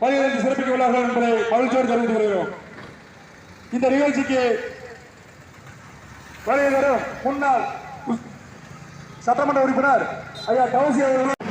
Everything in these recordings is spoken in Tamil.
பதினைந்து சிறப்பிக்க உள்ளார்கள் என்பதை மகிழ்ச்சியோடு தெரிவித்துக் கொள்கிறோம் இந்த நிகழ்ச்சிக்கு வருகை முன்னாள் சட்டமன்ற உறுப்பினர் ஐயா கவசி அவர்கள்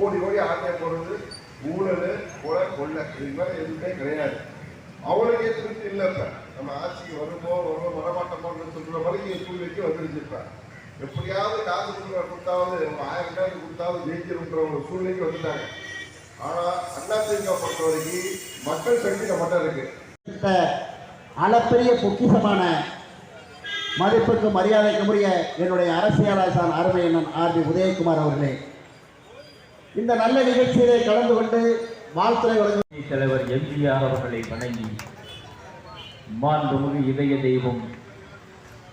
ஓடி ஓடி ஆட்டை போடுறது ஊழல் கொலை கொள்ளை. இது மாதிரி எதுவுமே கிடையாது. அவளுக்கு திருப்தி இல்லை இப்ப நம்ம ஆட்சிக்கு வருமோ வருமோ வரமாட்டோமோன்னு சொல்கிற மாதிரி சூழ்நிலைக்கு வந்துருச்சு எப்படியாவது காசு கொடுக்குற கொடுத்தாவது ஆயிரம் காசு கொடுத்தாவது ஜெயிச்சிருக்கிற ஒரு சூழ்நிலைக்கு வந்துட்டாங்க. ஆனால் அதிமுக பொறுத்த வரைக்கும் மக்கள் சக்தி நம்மகிட்ட இருக்கு. இப்ப அளப்பெரிய பொக்கிசமான மதிப்புக்கு மரியாதைக்குரிய என்னுடைய அரசியலாசான் அருமை அண்ணன் ஆர் பி உதயகுமார் அவர்களே இந்த நல்ல நிகழ்ச்சியிலே கலந்து கொண்டு வாழ்த்துறை வழங்கும் தலைவர் எம்ஜிஆர் அவர்களை வணங்கி மாண்புமிகு இதய தெய்வம்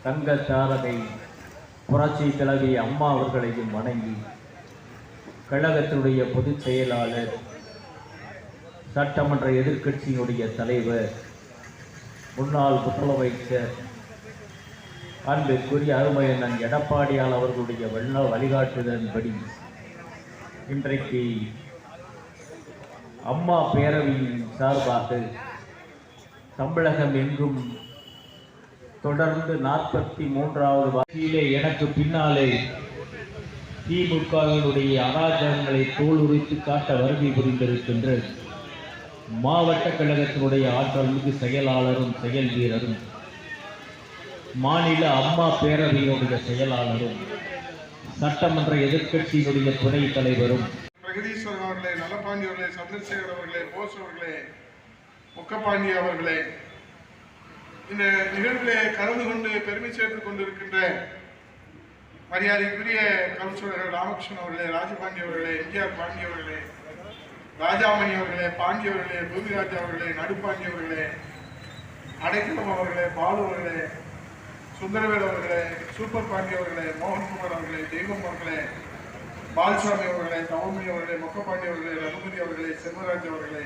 தங்க தாரகை புரட்சி தலைவி அம்மா அவர்களையும் வணங்கி கழகத்தினுடைய பொதுச் செயலாளர் சட்டமன்ற எதிர்க்கட்சியினுடைய தலைவர் முன்னாள் முதலமைச்சர் அன்பிற்குரிய அருமையண்ணன் எடப்பாடியால் அவர்களுடைய வெள்ள வழிகாட்டுதலின்படி இன்றைக்கு அம்மா பேரவையின் சார்பாக தமிழகம் எங்கும் தொடர்ந்து நாற்பத்தி மூன்றாவது வகையிலே எனக்கு பின்னாலே திமுகவினுடைய அராஜகங்களை தோலுரித்து காட்ட வருகை புரிந்திருக்கின்ற மாவட்ட கழகத்தினுடைய ஆற்றல் மிகு செயலாளரும் செயல் வீரரும் மாநில அம்மா பேரவையினுடைய செயலாளரும் சட்டமன்ற எதிர்கட்சியினுடைய துணை தலைவரும். பிரகதீஸ்வரன் அவர்களே நலபாண்டி அவர்களே சந்திரசேகர் அவர்களே போஸ் அவர்களே முக்கப்பாண்டி அவர்களே இந்த நிகழ்விலே கலந்து கொண்டு பெருமை சேர்த்துக் கொண்டிருக்கின்ற மரியாதைக்குரிய கவுன்சிலர்கள் ராமகிருஷ்ணன் அவர்களே ராஜபாண்டி அவர்களே எம்ஜிஆர் பாண்டி அவர்களே ராஜாமணி அவர்களே பாண்டி அவர்களே பூமிராஜா அவர்களே நடுப்பாண்டி அவர்களே அடைக்கலம் அவர்களே பாலு அவர்களே சுந்தரவேல் அவர்களே சூப்பர் பாண்டி அவர்களே மோகன்குமார் அவர்களே தெய்வம் அவர்களே பால்சாமி அவர்களே தவமணி அவர்களே மொக்கப்பாண்டி அவர்களே ரகுபதி அவர்களே செல்வராஜ் அவர்களே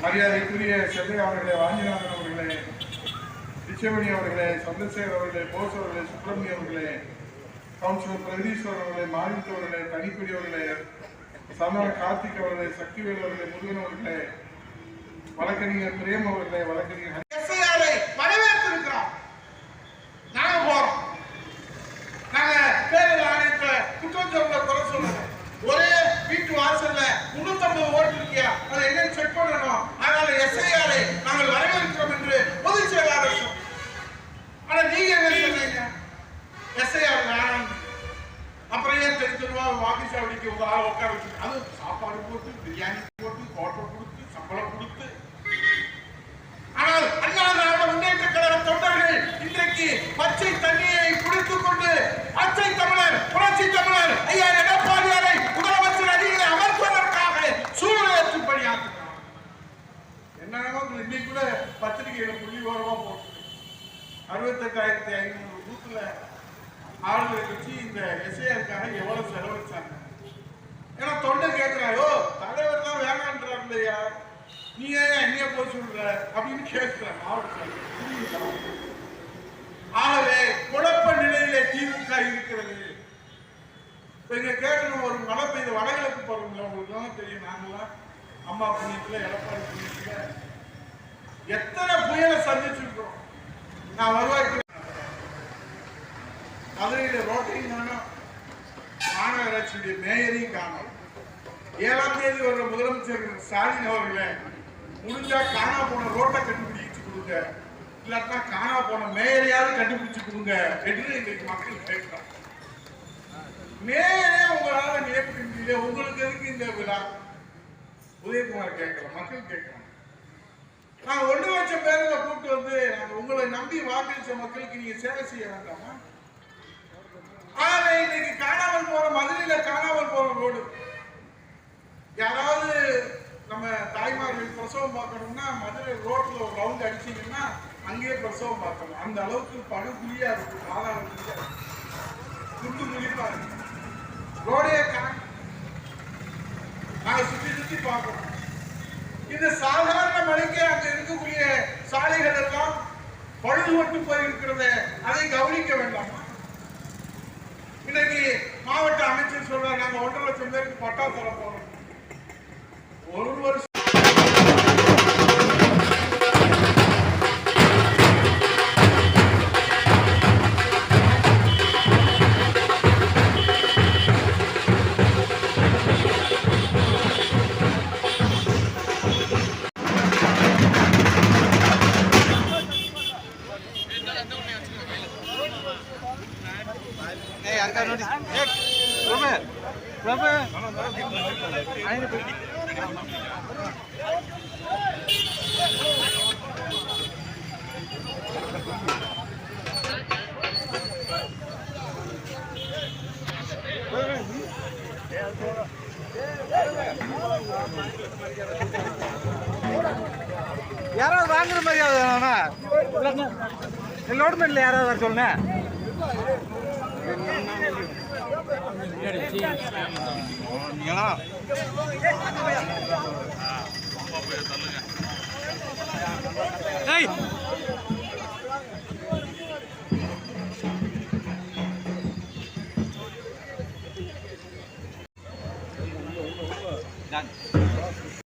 மரியாதைக்குரிய செல்லை அவர்களே வாஞ்சிநாதன் அவர்களே பிச்சைமணி அவர்களே சந்திரசேகர் அவர்களே போஸ் அவர்களே சுப்பிரமணிய அவர்களே கவுன்சிலர் பிரகதீஸ்வரர் அவர்களே மாரித் அவர்களே தனிக்குடி அவர்களே சமர கார்த்திக் அவர்களே சக்திவேல் அவர்களே முருகன் அவர்களே வழக்கறிஞர் பிரேம் அவர்களே வழக்கறிஞர் போட்டு கொடுத்து சம்பளம் கொடுத்து. ஆனால் அண்ணா திராவிட முன்னேற்ற கழக தொண்டர்கள். இன்றைக்கு பச்சை தண்ணியை குடித்துக் கொண்டு அச்சை தமிழர் புரட்சி தமிழர் ஐயா எடப்பாடியாரை முதலமைச்சர் அடிகளை அமர்த்துவதற்காக சூழலேற்று பணியாற்றுகிறார் என்னன்னா இன்னைக்கு கூட பத்திரிகையில புள்ளி ஓரமா போட்டு அறுபத்தெட்டாயிரத்தி ஐநூறு பூத்துல ஆளுநரை வச்சு இந்த எஸ்ஐஆருக்காக எவ்வளவு செலவழிச்சாங்க? சொல்ற அப்படின்னு கேட்கிற ஆகவே குழப்ப நிலையிலே திமுக இருக்கிறது. இப்ப கேட்கணும் ஒரு மழை வடகிழக்கு போறோம்ல தெரியும் நாங்களாம் அம்மா புண்ணியத்துல எடப்பாடி புண்ணியத்துல எத்தனை புயலை சந்திச்சிருக்கிறோம் நான் வருவாய்க்கு மதுரையில ரோட்டையும் காணும் மாநகராட்சியுடைய மேயரையும் காணும். ஏழாம் தேதி வர்ற முதலமைச்சர் ஸ்டாலின் அவர்களே முடிஞ்சா காணா போன ரோட்டை கண்டுபிடிச்சு கொடுங்க. இல்லாட்டா காணா போன மேயரையாவது கண்டுபிடிச்சு கொடுங்க என்று எங்களுக்கு மக்கள் கேட்கிறாங்க. மேயரே உங்களால நியமிக்க முடியல உங்களுக்கு எதுக்கு இந்த விழா? உதயகுமார் கேட்கல மக்கள் கேட்கிறாங்க நான் ஒன்று லட்சம் பேர்களை கூப்பிட்டு வந்து நாங்கள் உங்களை நம்பி வாக்களித்த மக்களுக்கு நீங்கள் சேவை செய்ய வேண்டாமா ஆனா இன்னைக்கு காணாமல் போற மதுரையில காணாமல் போற ரோடு யாராவது நம்ம தாய்மார்கள் பிரசவம் பார்க்கணும்னா மதுரை ரோட்டில் ஒரு ரவுண்ட் அடிச்சீங்கன்னா அங்கேயே பிரசவம் பார்க்கணும். அந்த அளவுக்கு படுகுழியா இருக்கு பாதாள துண்டு குழிப்பா இருக்கு ரோடே கா- நாங்க சுற்றி பார்க்கணும். இந்த சாதாரண மலைக்கு அங்க இருக்கக்கூடிய சாலைகள் எல்லாம் பழுதுபட்டு போயிருக்கிறத அதை கவனிக்க வேண்டாமா? இன்னைக்கு மாவட்ட அமைச்சர் சொல்றாரு நாங்க ஒன்றரை லட்சம் பேருக்கு பட்டா தர போறோம். ஒரு வருஷம் யாராவது வாங்குற மாதிரி வேணா இல்லை யாராவது வர சொல்லுங்க. ஏய்